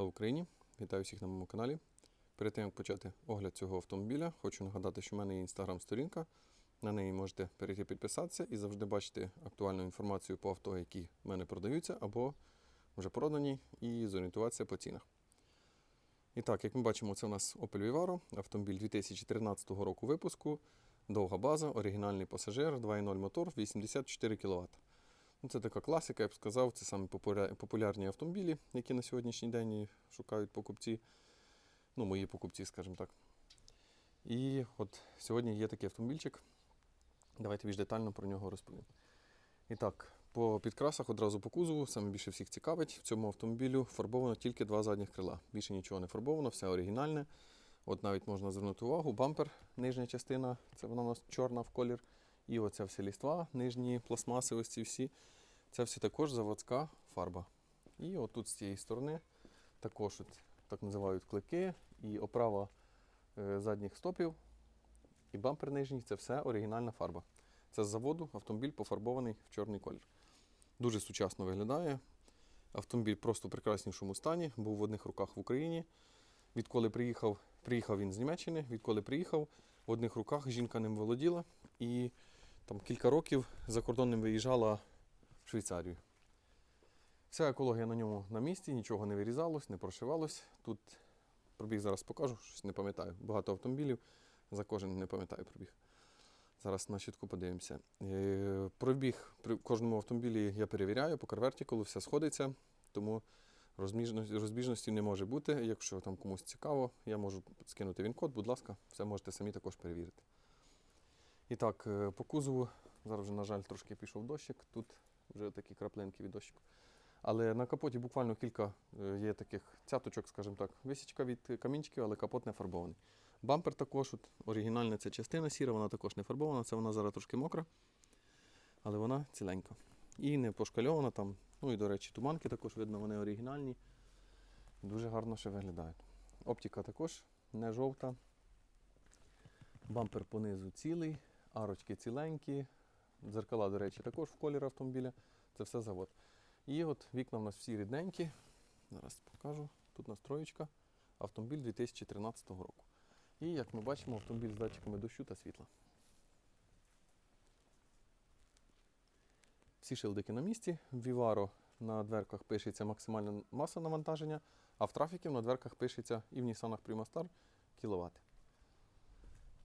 Слава Україні! Вітаю всіх на моєму каналі. Перед тим як почати огляд цього автомобіля, хочу нагадати, що в мене є інстаграм-сторінка. На неї можете перейти підписатися і завжди бачити актуальну інформацію по авто, які в мене продаються, або вже продані, і зорієнтуватися по цінах. І так, як ми бачимо, це у нас Opel Vivaro, автомобіль 2013 року випуску, довга база, оригінальний пасажир, 2.0 мотор, 84 кВт. Ну, це така класика, я б сказав, це саме популярні автомобілі, які на сьогоднішній день шукають покупці. Ну, мої покупці, скажімо так. І от сьогодні є такий автомобільчик. Давайте більш детально про нього розповім. І так, по підкрасах одразу по кузову, саме більше всіх цікавить, в цьому автомобілю фарбовано тільки два задніх крила. Більше нічого не фарбовано, все оригінальне. От навіть можна звернути увагу, бампер, нижня частина, це вона у нас чорна в колір. І оця вся ліства, нижні пластмаси, ось ці всі. Це все також заводська фарба. І отут з цієї сторони також от, так називають клики і оправа е, задніх стопів і бампер нижній це все оригінальна фарба. Це з заводу автомобіль пофарбований в чорний колір. Дуже сучасно виглядає. Автомобіль просто в прекраснішому стані, був в одних руках в Україні. Відколи приїхав, приїхав він з Німеччини, відколи приїхав, в одних руках жінка ним володіла і там кілька років за кордоном виїжджала в Швейцарію. Вся екологія на ньому на місці, нічого не вирізалось, не прошивалось. Тут пробіг зараз покажу, щось не пам'ятаю. Багато автомобілів, за кожен не пам'ятаю пробіг. Зараз на щитку подивимося. Е, Пробіг при кожному автомобілі я перевіряю по карвертікулу, все сходиться, тому розбіжності не може бути. Якщо там комусь цікаво, я можу скинути він-код, будь ласка, все можете самі також перевірити. І так, е, по кузову, зараз вже, на жаль, трошки пішов дощик, тут вже такі краплинки від дощику. Але на капоті буквально кілька е, є таких цяточок, скажімо так, висічка від камінчиків, але капот не фарбований. Бампер також, от, оригінальна ця частина сіра, вона також не фарбована, це вона зараз трошки мокра, але вона ціленька. І не пошкальована там. Ну і, до речі, туманки також видно, вони оригінальні. Дуже гарно ще виглядають. Оптика також не жовта. Бампер понизу цілий, арочки ціленькі. Дзеркала, до речі, також в колір автомобіля. Це все завод. І от вікна в нас всі рідненькі. Зараз покажу. Тут настроєчка. Автомобіль 2013 року. І як ми бачимо, автомобіль з датчиками дощу та світла. Всі шилдики на місці. В Vivaro на дверках пишеться максимальна маса навантаження, а в трафіків на дверках пишеться і в Nissan Prima Star кіловат.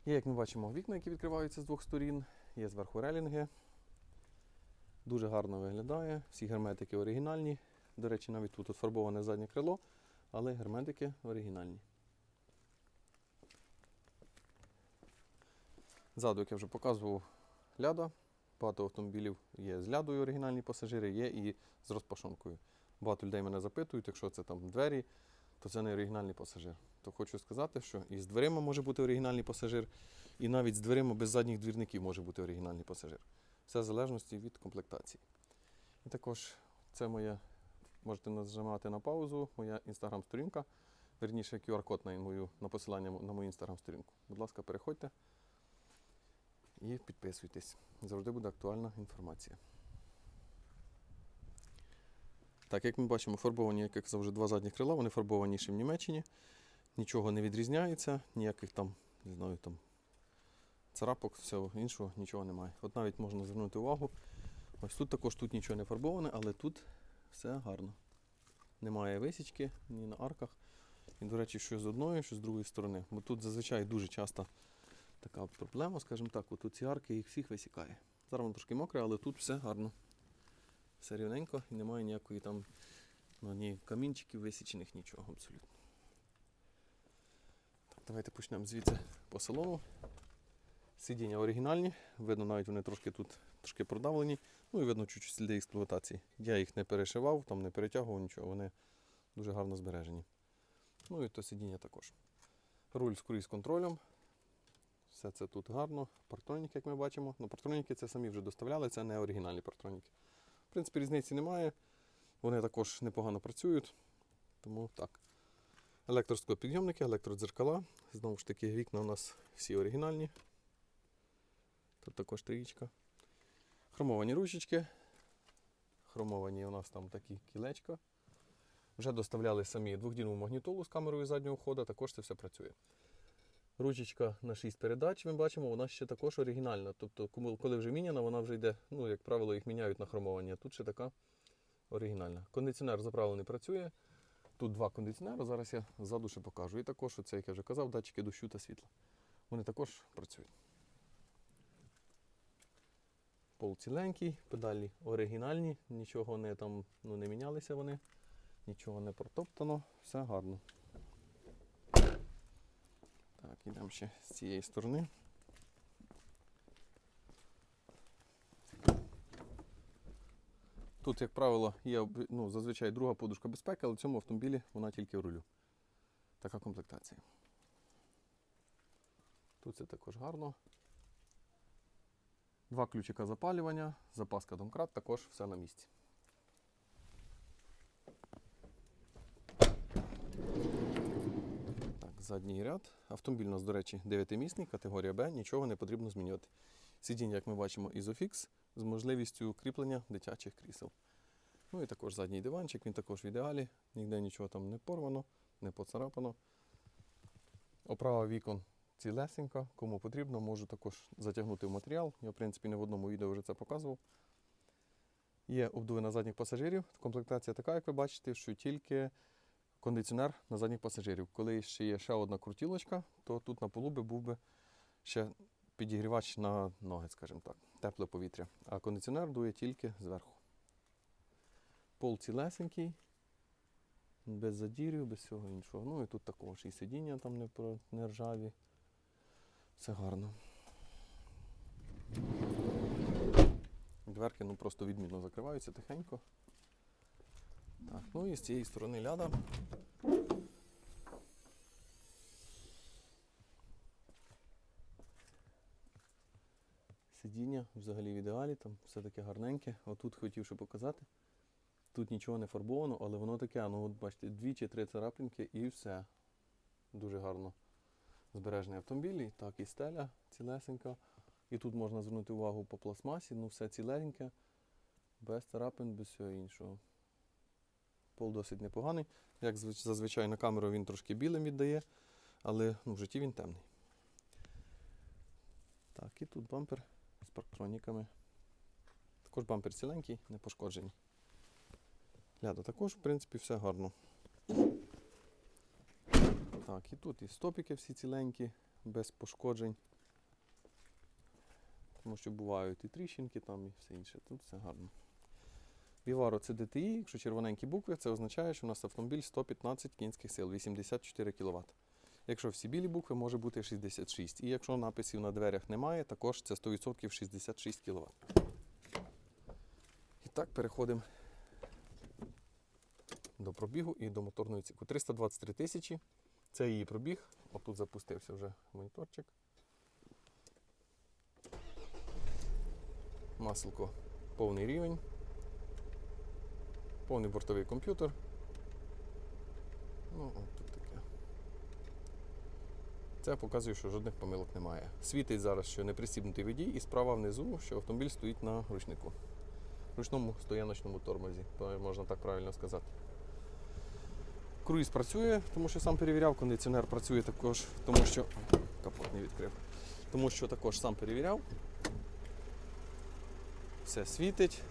Є, як ми бачимо, вікна, які відкриваються з двох сторін, є зверху релінги. Дуже гарно виглядає. Всі герметики оригінальні. До речі, навіть тут фарбоване заднє крило, але герметики оригінальні. Ззаду, як я вже показував, ляда. Багато автомобілів є з лядою оригінальні пасажири, є і з розпашонкою. Багато людей мене запитують, якщо це там двері, то це не оригінальний пасажир. То хочу сказати, що і з дверима може бути оригінальний пасажир, і навіть з дверима без задніх двірників може бути оригінальний пасажир. Все в залежності від комплектації. І також це моя, можете нажимати на паузу, моя інстаграм-сторінка, верніше QR-код на, мою, на посилання на мою інстаграм-сторінку. Будь ласка, переходьте і підписуйтесь. Завжди буде актуальна інформація. Так, як ми бачимо, фарбовані, як я казав, вже два задні крила, вони фарбовані ще в Німеччині. Нічого не відрізняється, ніяких там, не знаю, там царапок, всього іншого нічого немає. От навіть можна звернути увагу. Ось тут також тут нічого не фарбоване, але тут все гарно. Немає висічки ні на арках. І, до речі, що з одної, що з другої сторони. Бо тут зазвичай дуже часто така проблема, скажімо так, отут ці арки їх всіх висікає. Зараз воно трошки мокре, але тут все гарно. Все рівненько і немає ніякої там ну, ні камінчиків висічених, нічого абсолютно. Так, давайте почнемо звідси по салону. Сидіння оригінальні, видно, навіть вони трошки тут трошки продавлені, ну і видно чуть-чуть сліди експлуатації. Я їх не перешивав, там не перетягував нічого, вони дуже гарно збережені. Ну і то сидіння також. Руль з круїз контролем. Все це тут гарно. Партроніки, як ми бачимо. Ну, партроніки це самі вже доставляли, це не оригінальні партроніки. Принципі, різниці немає. Вони також непогано працюють. Тому так. Електросклопідйомники, електродзеркала. Знову ж таки, вікна у нас всі оригінальні. Тут також трієчка. Хромовані ручечки. Хромовані у нас там такі кілечка. Вже доставляли самі двохдінну магнітолу з камерою заднього ходу, також це все працює. Ручечка на 6 передач, ми бачимо, вона ще також оригінальна. Тобто, коли вже міняна, вона вже йде, ну, як правило, їх міняють на хромовані, тут ще така оригінальна. Кондиціонер заправлений працює. Тут два кондиціонери, зараз я ззаду ще покажу. І також, оце, як я вже казав, датчики дощу та світла. Вони також працюють. Пол ціленький, педалі оригінальні, нічого не там ну, не мінялися вони, нічого не протоптано, все гарно. Так, ще з цієї сторони. Тут, як правило, є ну, зазвичай друга подушка безпеки, але в цьому автомобілі вона тільки в рулю. Така комплектація. Тут це також гарно. Два ключика запалювання, запаска домкрат, також все на місці. Задній ряд. Автомобіль у нас, до речі, 9-місний, категорія Б, нічого не потрібно змінювати. Сидіння, як ми бачимо, Isofix з можливістю кріплення дитячих крісел. Ну і також задній диванчик, він також в ідеалі, ніде нічого там не порвано, не поцарапано. Оправа вікон цілесенька, кому потрібно, можу також затягнути в матеріал. Я, в принципі, не в одному відео вже це показував. Є обдуви на задніх пасажирів. Комплектація така, як ви бачите, що тільки кондиціонер на задніх пасажирів. Коли ще є ще одна крутілочка, то тут на полу би був би ще підігрівач на ноги, скажімо так, тепле повітря. А кондиціонер дує тільки зверху. Пол цілесенький, без задірів, без всього іншого. Ну і тут також і сидіння там не, не ржаві. Все гарно. Дверки ну, просто відмінно закриваються тихенько. Так, ну і з цієї сторони ляда. Сидіння взагалі в ідеалі, там все таке гарненьке. Отут хотів ще показати. Тут нічого не фарбовано, але воно таке, ну от бачите, дві чи три царапинки і все. Дуже гарно збережений автомобіль. І Так, і стеля цілесенька. І тут можна звернути увагу по пластмасі, ну все ціленьке, без царапин, без всього іншого. Пол досить непоганий. Як зазвичай на камеру він трошки білим віддає, але ну, в житті він темний. Так, і тут бампер з парктроніками. Також бампер ціленький, не пошкоджений. Ляда також, в принципі, все гарно. Так, і тут і стопіки всі ціленькі, без пошкоджень. Тому що бувають і тріщинки там, і все інше. Тут все гарно. Vivaro це DTI, якщо червоненькі букви, це означає, що у нас автомобіль 115 кінських сил, 84 кВт. Якщо всі білі букви, може бути 66. І якщо написів на дверях немає, також це 100% 66 кВт. І так, переходимо до пробігу і до моторної ціку. 323 тисячі. Це її пробіг. Отут запустився вже моніторчик. Маслко повний рівень. Повний бортовий комп'ютер. Ну, от тут таке. Це показує, що жодних помилок немає. Світить зараз, що не пристібнутий водій, і справа внизу, що автомобіль стоїть на ручнику. Ручному стояночному тормозі, можна так правильно сказати. Круїз працює, тому що сам перевіряв, кондиціонер працює також, тому що. Капот не відкрив. Тому що також сам перевіряв. Все світить.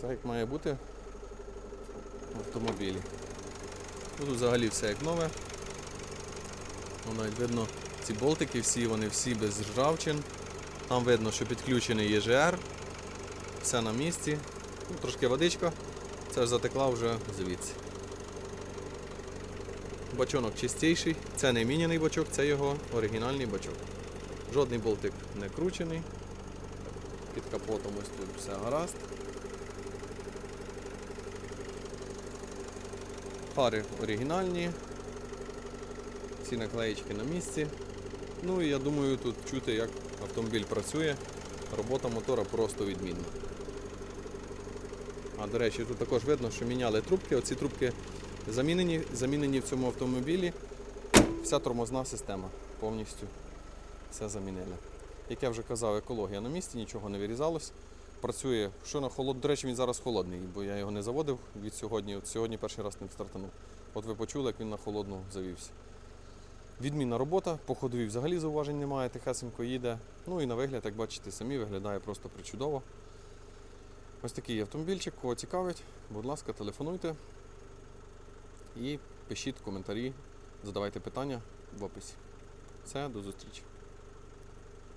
Все як має бути в автомобілі. Тут взагалі все як нове. Воно як видно, ці болтики всі, вони всі без ржавчин. Там видно, що підключений ЄЖР. Все на місці. Ну, трошки водичка. Це ж затекла вже звідси. Бачонок чистіший. Це не міняний бачок, це його оригінальний бачок. Жодний болтик не кручений. Під капотом ось тут все гаразд. Фари оригінальні. Всі наклеїчки на місці. Ну і я думаю, тут чути, як автомобіль працює. Робота мотора просто відмінна. А до речі, тут також видно, що міняли трубки. Оці трубки замінені, замінені в цьому автомобілі. Вся тормозна система повністю все замінили. Як я вже казав, екологія на місці, нічого не вирізалось. Працює, що на холод. До речі, він зараз холодний, бо я його не заводив від сьогодні. От сьогодні перший раз ним стартанув. От ви почули, як він на холодну завівся. Відмінна робота, по ходові взагалі зауважень немає, тихесенько їде. Ну і на вигляд, як бачите, самі виглядає просто причудово. Ось такий автомобільчик, кого цікавить, будь ласка, телефонуйте і пишіть коментарі, задавайте питання в описі. Все, до зустрічі.